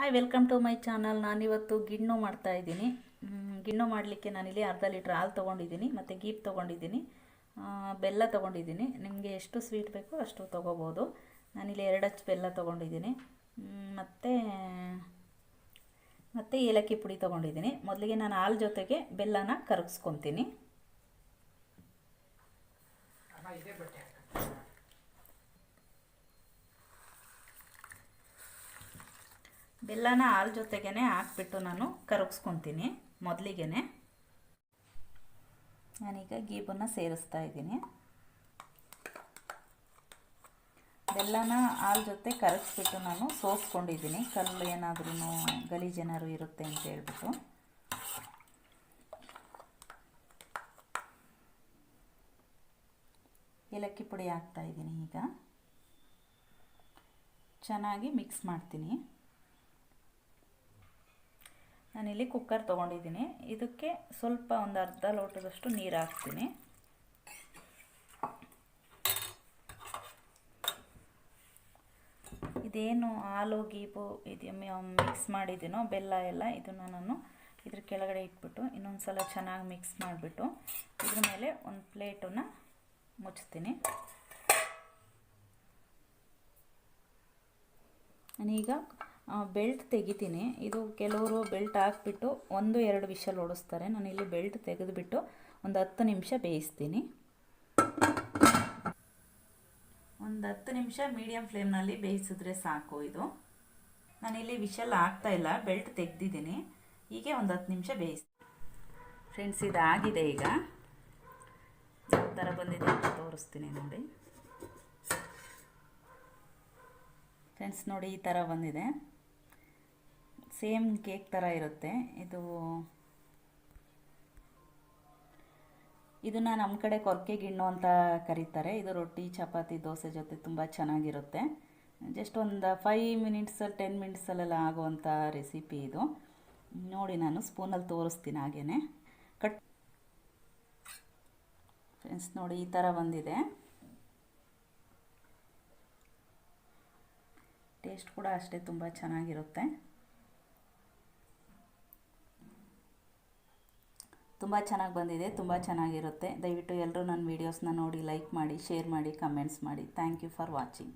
Hi welcome to my channel ನಾನಿವತ್ತು ಗಿಣ್ಣು ಮಾಡ್ತಾ ಇದ್ದೀನಿ. ಗಿಣ್ಣು ಮಾಡಲಿಕ್ಕೆ ನಾನಿಲ್ಲಿ ಅರ್ಧ ಲೀಟ್ರ್ ಹಾಲು ತೊಗೊಂಡಿದ್ದೀನಿ, ಮತ್ತು ಗೀಪ್ ತೊಗೊಂಡಿದ್ದೀನಿ. ಬೆಲ್ಲ ತೊಗೊಂಡಿದ್ದೀನಿ. ನಿಮಗೆ ಎಷ್ಟು ಸ್ವೀಟ್ ಬೇಕೋ ಅಷ್ಟು ತೊಗೋಬೋದು. ನಾನಿಲ್ಲಿ ಎರಡು ಹಚ್ಚು ಬೆಲ್ಲ ತೊಗೊಂಡಿದ್ದೀನಿ. ಮತ್ತು ಮತ್ತು ಏಲಕ್ಕಿ ಪುಡಿ ತೊಗೊಂಡಿದ್ದೀನಿ. ಮೊದಲಿಗೆ ನಾನು ಹಾಲು ಜೊತೆಗೆ ಬೆಲ್ಲನ ಕರಗಿಸ್ಕೊತೀನಿ. ಬೆಲ್ಲನ ಹಾಲು ಜೊತೆಗೇ ಹಾಕ್ಬಿಟ್ಟು ನಾನು ಕರಗಿಸ್ಕೊತೀನಿ ಮೊದಲಿಗೆ ನಾನೀಗ ಗೀಬನ್ನು ಸೇರಿಸ್ತಾ ಇದ್ದೀನಿ. ಬೆಲ್ಲನ ಹಾಲು ಜೊತೆ ಕರಗಿಸ್ಬಿಟ್ಟು ನಾನು ಸೋಸ್ಕೊಂಡಿದ್ದೀನಿ. ಕಲ್ಲು ಏನಾದ್ರೂ ಗಲೀಜೇನಾದ್ರು ಇರುತ್ತೆ ಅಂತ ಹೇಳ್ಬಿಟ್ಟು. ಏಲಕ್ಕಿ ಪುಡಿ ಹಾಕ್ತಾ ಇದ್ದೀನಿ ಈಗ. ಚೆನ್ನಾಗಿ ಮಿಕ್ಸ್ ಮಾಡ್ತೀನಿ. ನಾನಿಲ್ಲಿ ಕುಕ್ಕರ್ ತೊಗೊಂಡಿದ್ದೀನಿ. ಇದಕ್ಕೆ ಸ್ವಲ್ಪ ಒಂದು ಅರ್ಧ ಲೋಟದಷ್ಟು ನೀರು ಹಾಕ್ತೀನಿ. ಇದೇನು ಹಾಲು, ಗೀಬು ಇದು ಮಿಕ್ಸ್ ಮಾಡಿದ್ದೀನೋ ಬೆಲ್ಲ ಎಲ್ಲ ಇದನ್ನು ನಾನು ಇದ್ರ ಕೆಳಗಡೆ ಇಟ್ಬಿಟ್ಟು ಇನ್ನೊಂದು ಸಲ ಚೆನ್ನಾಗಿ ಮಿಕ್ಸ್ ಮಾಡಿಬಿಟ್ಟು ಇದ್ರ ಮೇಲೆ ಒಂದು ಪ್ಲೇಟನ್ನು ಮುಚ್ತೀನಿ. ನಾನೀಗ ಬೆಲ್ಟ್ ತೆಗಿತೀನಿ. ಇದು ಕೆಲವರು ಬೆಲ್ಟ್ ಹಾಕ್ಬಿಟ್ಟು ಒಂದು, ಎರಡು ವಿಷಲ್ ಓಡಿಸ್ತಾರೆ. ಇಲ್ಲಿ ಬೆಲ್ಟ್ ತೆಗೆದುಬಿಟ್ಟು ಒಂದು ಹತ್ತು ನಿಮಿಷ ಬೇಯಿಸ್ತೀನಿ. ಒಂದು ಹತ್ತು ನಿಮಿಷ ಮೀಡಿಯಮ್ ಫ್ಲೇಮ್ನಲ್ಲಿ ಬೇಯಿಸಿದ್ರೆ ಸಾಕು ಇದು. ನಾನಿಲ್ಲಿ ವಿಷಲ್ ಹಾಕ್ತಾ ಇಲ್ಲ, ಬೆಲ್ಟ್ ತೆಗೆದಿದ್ದೀನಿ. ಹೀಗೆ ಒಂದು ಹತ್ತು ನಿಮಿಷ ಬೇಯಿಸ್ತೀನಿ ಫ್ರೆಂಡ್ಸ್, ಇದಾಗಿದೆ ಈಗ. ಯಾವ ಥರ ಬಂದಿದೆ ಅಂತ ತೋರಿಸ್ತೀನಿ ನೋಡಿ. ಫ್ರೆಂಡ್ಸ್, ನೋಡಿ ಈ ಥರ ಬಂದಿದೆ. ಸೇಮ್ ಕೇಕ್ ಥರ ಇರುತ್ತೆ. ಇದು ಇದನ್ನು ನಮ್ಮ ಕಡೆ ಕೊರಕೆ ಗಿಣ್ಣು ಅಂತ ಕರೀತಾರೆ. ಇದು ರೊಟ್ಟಿ, ಚಪಾತಿ, ದೋಸೆ ಜೊತೆ ತುಂಬ ಚೆನ್ನಾಗಿರುತ್ತೆ. ಜಸ್ಟ್ ಒಂದು ಫೈವ್ ಮಿನಿಟ್ಸ್ ಟೆನ್ ಮಿನಿಟ್ಸಲ್ಲೆಲ್ಲ ಆಗುವಂಥ ರೆಸಿಪಿ ಇದು. ನೋಡಿ ನಾನು ಸ್ಪೂನಲ್ಲಿ ತೋರಿಸ್ತೀನಿ ಹಾಗೇ ಕಟ್ ಫ್ರೆಂಡ್ಸ್ ನೋಡಿ ಈ ಥರ ಬಂದಿದೆ. ಟೇಸ್ಟ್ ಕೂಡ ಅಷ್ಟೇ ತುಂಬ ಚೆನ್ನಾಗಿರುತ್ತೆ. ತುಂಬ ಚೆನ್ನಾಗಿ ಬಂದಿದೆ, ತುಂಬ ಚೆನ್ನಾಗಿರುತ್ತೆ. ದಯವಿಟ್ಟು ಎಲ್ಲರೂ ನನ್ನ ವೀಡಿಯೋಸ್ನ ನೋಡಿ ಲೈಕ್ ಮಾಡಿ ಶೇರ್ ಮಾಡಿ ಕಮೆಂಟ್ಸ್ ಮಾಡಿ. Thank you for watching